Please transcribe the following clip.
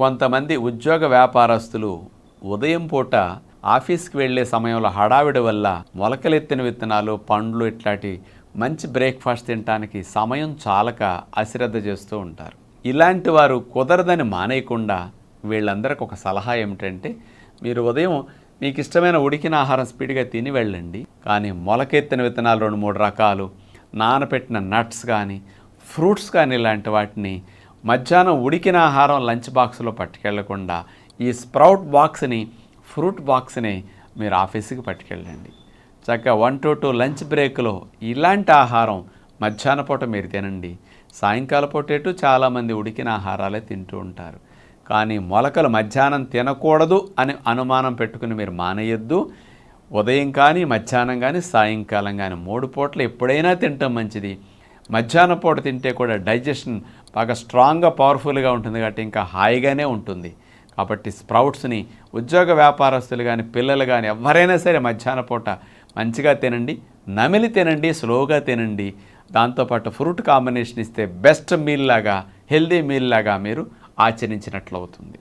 కొంతమంది ఉద్యోగ వ్యాపారస్తులు ఉదయం పూట ఆఫీస్కి వెళ్ళే సమయంలో హడావిడి వల్ల మొలకలెత్తిన విత్తనాలు పండ్లు ఇట్లాంటి మంచి బ్రేక్ఫాస్ట్ తినడానికి సమయం చాలక అశ్రద్ధ చేస్తూ ఉంటారు. ఇలాంటి వారు కుదరదని మానేయకుండా వీళ్ళందరికి ఒక సలహా ఏమిటంటే మీరు ఉదయం మీకు ఇష్టమైన ఉడికిన ఆహారం స్పీడ్గా తిని వెళ్ళండి. కానీ మొలకెత్తిన విత్తనాలు రెండు మూడు రకాలు నానబెట్టిన నట్స్ కానీ ఫ్రూట్స్ కానీ ఇలాంటి వాటిని మధ్యాహ్నం ఉడికిన ఆహారం లంచ్ బాక్స్లో పట్టుకెళ్ళకుండా ఈ స్ప్రౌట్ బాక్స్ని ఫ్రూట్ బాక్స్ని మీరు ఆఫీస్కి పట్టుకెళ్ళండి. చక్కగా వన్ టు టూ లంచ్ బ్రేక్లో ఇలాంటి ఆహారం మధ్యాహ్న పూట మీరు తినండి. సాయంకాల పూటేటు చాలామంది ఉడికిన ఆహారాలే తింటూ ఉంటారు. కానీ మొలకలు మధ్యాహ్నం తినకూడదు అని అనుమానం పెట్టుకుని మీరు మానేయొద్దు. ఉదయం కానీ మధ్యాహ్నం కానీ సాయంకాలం కానీ మూడు పూటలు ఎప్పుడైనా తింటాం మంచిది. మధ్యాహ్న పూట తింటే కూడా డైజెషన్ బాగా స్ట్రాంగ్గా పవర్ఫుల్గా ఉంటుంది కాబట్టి ఇంకా హాయిగానే ఉంటుంది. కాబట్టి స్ప్రౌట్స్ని ఉద్యోగ వ్యాపారస్తులు కానీ పిల్లలు కానీ ఎవరైనా సరే మధ్యాహ్న పూట మంచిగా తినండి నమిలి తినండి స్లోగా తినండి. దాంతోపాటు ఫ్రూట్ కాంబినేషన్ ఇస్తే బెస్ట్ మీల్ లాగా హెల్దీ మీల్ లాగా మీరు ఆచరించినట్లు అవుతుంది